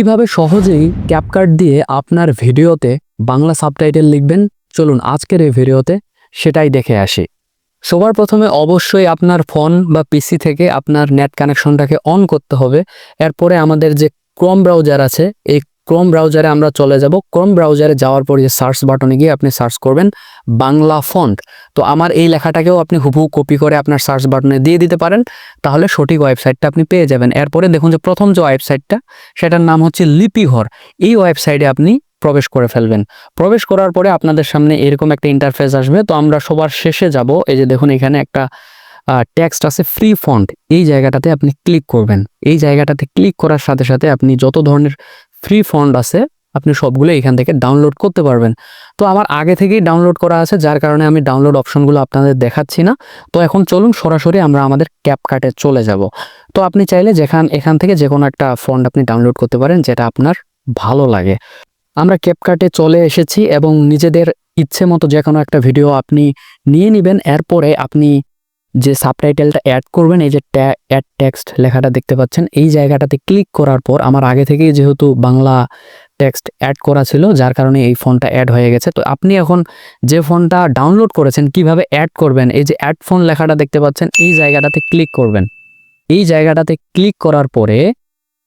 কীভাবে সহজেই ক্যাপকার্ট দিয়ে আপনার ভিডিওতে বাংলা সাবটাইটেল লিখবেন, চলুন আজকের এই ভিডিওতে সেটাই দেখে আসি। সবার প্রথমে অবশ্যই আপনার ফোন বা পিসি থেকে আপনার নেট কানেকশনটাকে অন করতে হবে। এরপরে আমাদের যে ক্রম ব্রাউজার আছে, এই ক্রোম ব্রাউজারে আমরা চলে যাব। ক্রোম ব্রাউজারে যাওয়ার পর যে সার্চ বাটনে গিয়ে আপনি সার্চ করবেন বাংলা ফন্ট তো আমার এই লেখাটাকেও আপনি হুবহু কপি করে আপনার সার্চ বাটনে দিয়ে দিতে পারেন। তাহলে সঠিক ওয়েবসাইটটা আপনি পেয়ে যাবেন। এরপরে দেখুন যে প্রথম যে ওয়েবসাইটটা সেটার নাম হচ্ছে লিপিঘর এই ওয়েবসাইটে আপনি প্রবেশ করে ফেলবেন। প্রবেশ করার পরে আপনাদের সামনে এরকম একটা ইন্টারফেস আসবে। তো আমরা সবার শেষে যাব। এই যে দেখুন এখানে একটা টেক্সট আছে ফ্রি ফন্ট এই জায়গাটাতে আপনি ক্লিক করবেন। এই জায়গাটাতে ক্লিক করার সাথে সাথে আপনি যত ধরনের ফ্রি ফন্ট আছে, আপনি সবগুলো এখান থেকে ডাউনলোড করতে পারবেন। তো আমার আগে থেকেই ডাউনলোড করা আছে, যার কারণে আমি ডাউনলোড অপশনগুলো আপনাদের দেখাচ্ছি না। তো এখন চলুন সরাসরি আমরা আমাদের ক্যাপকাটে চলে যাব। তো আপনি চাইলে যেখান, এখান থেকে যে কোনো একটা ফন্ট আপনি ডাউনলোড করতে পারেন, যেটা আপনার ভালো লাগে। আমরা ক্যাপকাটে চলে এসেছি এবং নিজেদের ইচ্ছে মতো যে কোনো একটা ভিডিও আপনি নিয়ে নেবেন। এরপরে আপনি যে সাবটাইটেলটা অ্যাড করবেন, এই যে অ্যাড টেক্সট লেখাটা দেখতে পাচ্ছেন, এই জায়গাটাতে ক্লিক করার পর আমার আগে থেকেই যেহেতু বাংলা টেক্সট অ্যাড করা ছিল, যার কারণে এই ফোনটা অ্যাড হয়ে গেছে। তো আপনি এখন যে ফোনটা ডাউনলোড করেছেন, কীভাবে অ্যাড করবেন, এই যে অ্যাড ফোন লেখাটা দেখতে পাচ্ছেন, এই জায়গাটাতে ক্লিক করবেন। এই জায়গাটাতে ক্লিক করার পরে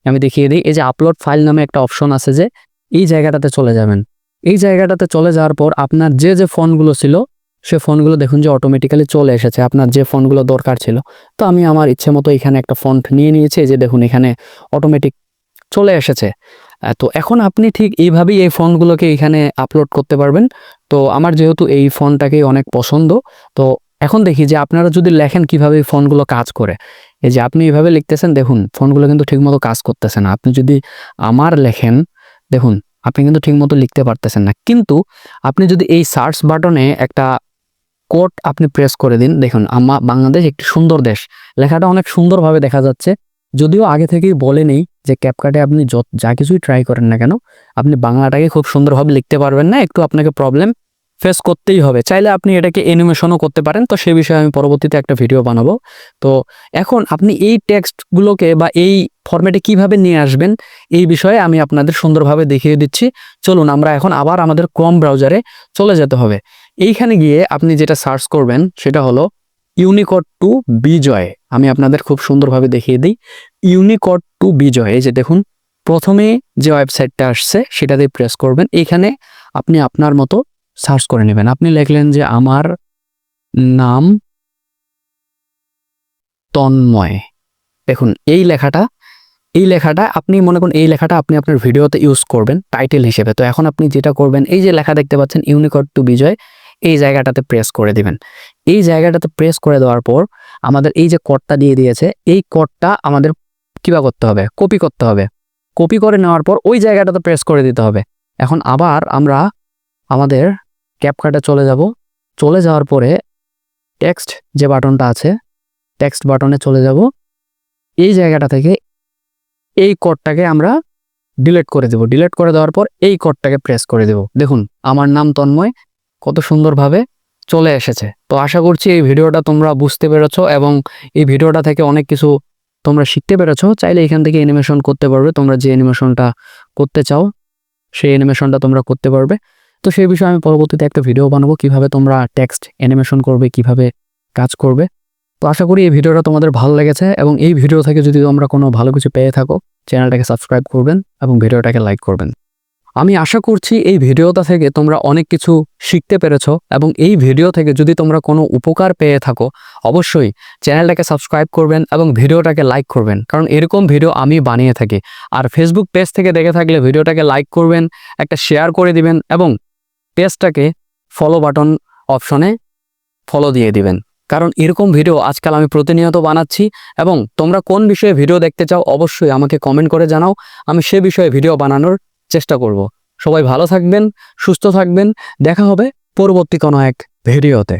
আমি দেখিয়ে দিই, এই যে আপলোড ফাইল নামে একটা অপশন আছে যে, এই জায়গাটাতে চলে যাবেন। এই জায়গাটাতে চলে যাওয়ার পর আপনার যে যে ফোনগুলো ছিল সে ফোনগুলো দেখুন যে অটোমেটিক্যালি চলে এসেছে, আপনার যে ফোনগুলো দরকার ছিল। তো আমি আমার ইচ্ছে মতো এখানে একটা ফন্ট নিয়ে নিয়েছি যে দেখুন এখানে অটোমেটিক চলে এসেছে। তো এখন আপনি ঠিক এইভাবেই এই ফোনগুলোকে এখানে আপলোড করতে পারবেন। তো আমার যেহেতু এই ফোনটাকেই অনেক পছন্দ, তো এখন দেখি যে আপনারা যদি লেখেন কীভাবে এই ফোনগুলো কাজ করে। এই যে আপনি এইভাবে লিখতেছেন, দেখুন ফোনগুলো কিন্তু ঠিকমতো কাজ করতেছে না। আপনি যদি আমার লেখেন, দেখুন আপনি কিন্তু ঠিকমতো লিখতে পারতেছেন না। কিন্তু আপনি যদি এই সার্চ বাটনে একটা কোড আপনি প্রেস করে দিন। দেখুন, আমা বাংলাদেশ একটি সুন্দর দেশ। লেখাটা অনেক সুন্দরভাবে দেখা যাচ্ছে। যদিও আগে থেকেই বলে নেই যে ক্যাপকাটে আপনি যত যা কিছুই ট্রাই করেন না কেন, আপনি বাংলাটাকে খুব সুন্দরভাবে লিখতে পারবেন না। একটু আপনাকে প্রবলেম ফেস করতেই হবে। চাইলে আপনি এটাকে অ্যানিমেশনও করতে পারেন। তো সে বিষয়ে আমি পরবর্তীতে একটা ভিডিও বানাবো। তো এখন আপনি এই টেক্সটগুলোকে বা এই ফরম্যাটে কীভাবে নিয়ে আসবেন, এই বিষয়ে আমি আপনাদের সুন্দরভাবে দেখিয়ে দিচ্ছি। চলুন, আমরা এখন আবার আমাদের ক্রোম ব্রাউজারে চলে যেতে হবে। এইখানে গিয়ে আপনি যেটা সার্চ করবেন সেটা হলো ইউনিকোড টু বিজয় আমি আপনাদের খুব সুন্দরভাবে দেখিয়ে দিই। ইউনিকোড টু বিজয় এই যে দেখুন, প্রথমে যে ওয়েবসাইটটা আসছে সেটাতে প্রেস করবেন। এইখানে আপনি আপনার মতো সার্চ করে নেবেন। আপনি লিখলেন যে আমার নাম তন্ময়। দেখুন, এই লেখাটা এই লেখাটা, আপনি মনে করুন, এই লেখাটা আপনি আপনার ভিডিওতে ইউজ করবেন টাইটেল হিসেবে। তো এখন আপনি যেটা করবেন, এই যে লেখা দেখতে পাচ্ছেন ইউনিকোড টু বিজয় এই জায়গাটাতে প্রেস করে দিবেন। এই জায়গাটাতে প্রেস করে দেওয়ার পর আমাদের এই যে কোডটা দিয়ে দিয়েছে, এই কোডটা আমাদের কিবা করতে হবে? কপি করতে হবে। কপি করে নেওয়ার পর ওই জায়গাটাতে প্রেস করে দিতে হবে। এখন আবার আমরা আমাদের ক্যাপকাটে চলে যাব। চলে যাওয়ার পরে টেক্সট যে বাটনটা আছে টেক্সট বাটনে চলে যাব। এই জায়গাটা থেকে এই কোডটাকে আমরা ডিলিট করে দেব। ডিলিট করে দেওয়ার পর এই কোডটাকে প্রেস করে দেব। দেখুন, আমার নাম তন্ময় কত সুন্দরভাবে চলে এসেছে। তো আশা করছি এই ভিডিওটা তোমরা বুঝতে পেরেছ এবং এই ভিডিওটা থেকে অনেক কিছু তোমরা শিখতে পেরেছ। চাইলে এখান থেকে অ্যানিমেশন করতে পারবে। তোমরা যে অ্যানিমেশনটা করতে চাও, সেই অ্যানিমেশনটা তোমরা করতে পারবে। তো সেই বিষয়ে আমি পরবর্তীতে একটা ভিডিও বানাবো, কীভাবে তোমরা টেক্সট অ্যানিমেশন করবে, কীভাবে কাজ করবে। তো আশা করি এই ভিডিওটা তোমাদের ভালো লেগেছে এবং এই ভিডিও থেকে যদি তোমরা কোনো ভালো কিছু পেয়ে থাকো চ্যানেলটাকে সাবস্ক্রাইব করবেন এবং ভিডিওটাকে লাইক করবেন। আমি আশা করছি এই ভিডিওটা থেকে তোমরা অনেক কিছু শিখতে পেরেছ এবং এই ভিডিও থেকে যদি তোমরা কোনো উপকার পেয়ে থাকো, অবশ্যই চ্যানেলটাকে সাবস্ক্রাইব করবেন এবং ভিডিওটাকে লাইক করবেন। কারণ এরকম ভিডিও আমি বানিয়ে থাকি। আর ফেসবুক পেজ থেকে দেখে থাকলে ভিডিওটাকে লাইক করবেন, একটা শেয়ার করে দিবেন এবং পেজটাকে ফলো বাটন অপশনে ফলো দিয়ে দিবেন। কারণ এরকম ভিডিও আজকাল আমি প্রতিনিয়ত বানাচ্ছি এবং তোমরা কোন বিষয়ে ভিডিও দেখতে চাও, অবশ্যই আমাকে কমেন্ট করে জানাও। আমি সে বিষয়ে ভিডিও বানানোর চেষ্টা করব। সবাই ভালো থাকবেন সুস্থ থাকবেন। দেখা হবে পরবর্তী কোনো এক ভিডিওতে।